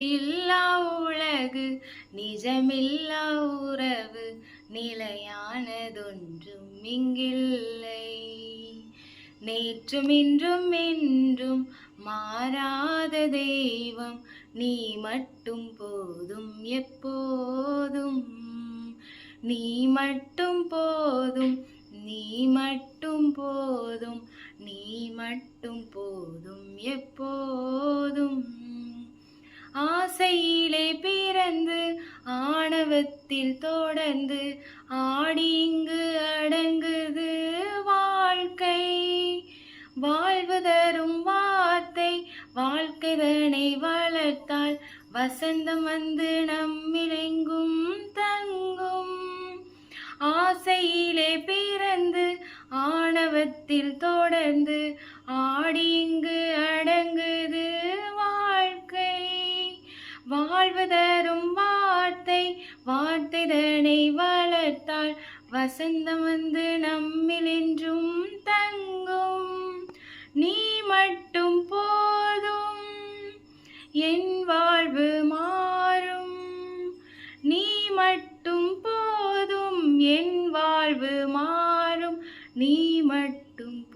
இல்லா உலகு நிஜமில்லா உறவு நிலையானதொன்றும் இங்கில்லை. நேற்றும் இன்றும் என்றும் மாறாத தெய்வம் நீ மட்டும் போதும் எப்போதும். நீ மட்டும் போதும் நீ மட்டும் போதும் நீ மட்டும் போதும் எப்போதும். ஆசையிலே பிறந்து ஆணவத்தில் தொடர்ந்து ஆடி இங்கு அடங்குது வாழ்க்கை. வாழ்வு தரும் வார்த்தை வாழ்க்கைதனை வளர்த்தால் வசந்தம் வந்து நம்மிலெங்கும் தங்கும். ஆசையிலே பிறந்து ஆணவத்தில் தொடர்ந்து ஆடி இங்கு வாழ்வு தரும் வார்த்தை வார்த்தைதனை வளர்த்தால் வசந்தம் வந்து நம்மில் என்றும் தங்கும். நீ மட்டும் போதும் என் வாழ்வு மாறும். நீ மட்டும் போதும் என் வாழ்வு மாறும். நீ மட்டும்